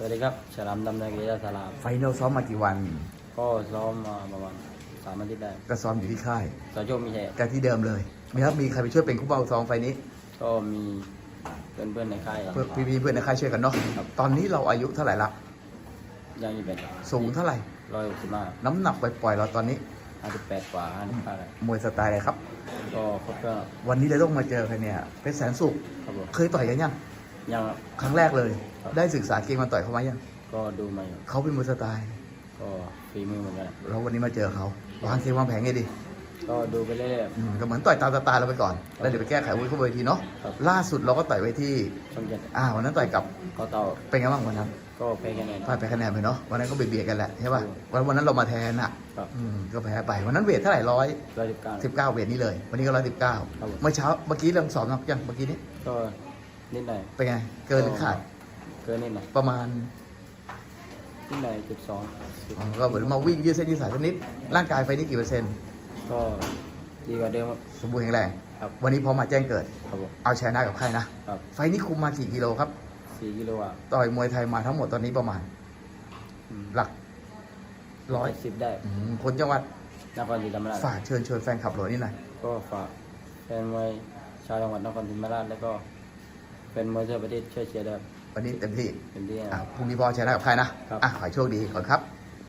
สวัสดีครับฉลามดำเนินกิจสลามไฟนอลซ้อมมากี่วัน ก็ซ้อมมาประมาณสามอาทิตย์ได้ก็ซ้อมอยู่ที่ค่ายสอโจมีแห่กันที่เดิมเลยมีครับมีใครไปช่วยเป็นคู่เบาซ้อมไฟนี้ ก็มีเพื่อนเพื่อนๆในค่ายครับ เพื่อพี่ๆเพื่อนในค่ายช่วยกันเนาะครับ ตอนนี้เราอายุเท่าไหร่ละยังยี่สิบเอ็ดสูงเท่าไหร่ ร้อยหกสิบห้าน้ำหนักปล่อยๆเราตอนนี้ ห้าสิบแปดกว่าห้าสิบห้าอะไรมวยสไตล์อะไรครับ ก็ครบก็วันนี้เราต้องมาเจอใครเนี่ยเพชรแสนสุขครับผมเคยต่อยกันยัง ยังครั้งแรกเลยครับได้ศึกษาเกมมาต่อยเขาไหมยังก็ดูมาอยู่เขาเป็นมวยสไตล์ ก็ฝีมือเหมือนกันเราวันนี้มาเจอเขาวางเกมวางแผนไงดีก็ดูไปเรื่อย อืมก็เหมือนต่อยตามสไตล์เราไปก่อน แล้วเดี๋ยวไปแก้ไขวุ้ยเข้าเวทีเนาะครับ ล่าสุดเราก็ต่อยไว้ที่ๆช่องเจ็ดอ่าวันนั้นต่อยกับก็เต่าเป็นไงบ้างวันนั้นก็แพ้คะแนน พ่ายไปคะแนนไปเนาะวันนั้นก็เบียดๆกันแหละใช่ป่ะอืมวันวันนั้นเรามาแทนอะครับ อืมก็แพ้ไปวันนั้นเวทเท่าไหร่ร้อยร้อยสิบเก้า สิบเก้าเวทนี้เลย วันนี้ก็ร้อยสิบเก้าครับผม เมื่อเช้าเมื่อกี้เราสอบนักยังเมื่อกี้นี้ก็ นิดหน่อย เป็นไง เกินหรือขาดเกินนิดหน่อยประมาณนิดหน่อยจุดสองอ๋อก็เหมือนมาวิ่งยืดเส้นยืดสายสักนิด ร่างกายไฟนี้กี่เปอร์เซ็นต์ก็ดีกว่าเดิมครับสมบูรณ์แข็งแรงครับวันนี้พอมาแจ้งเกิด ครับผมเอาชนะกับใครนะครับไฟนี้คุมมากี่กิโลครับสี่กิโลอะต่อยมวยไทยมาทั้งหมดตอนนี้ประมาณอืมหลักร้อยสิบได้อืมคนจังหวัดนครศรีธรรมราชฝากเชิญชวนแฟนขับรถนี่หน่อยก็ฝากแฟนมวยชาวจังหวัดนครศรีธรรมราชแล้วก็ เป็นมวยทั่วประเทศช่วยเชียร์ด้วยครับวันนี้เต็มที่เป็นที่อะพรุ่งนี้พอชนะกับใครนะครับ อะขอให้โชคดีขอบคุณครับ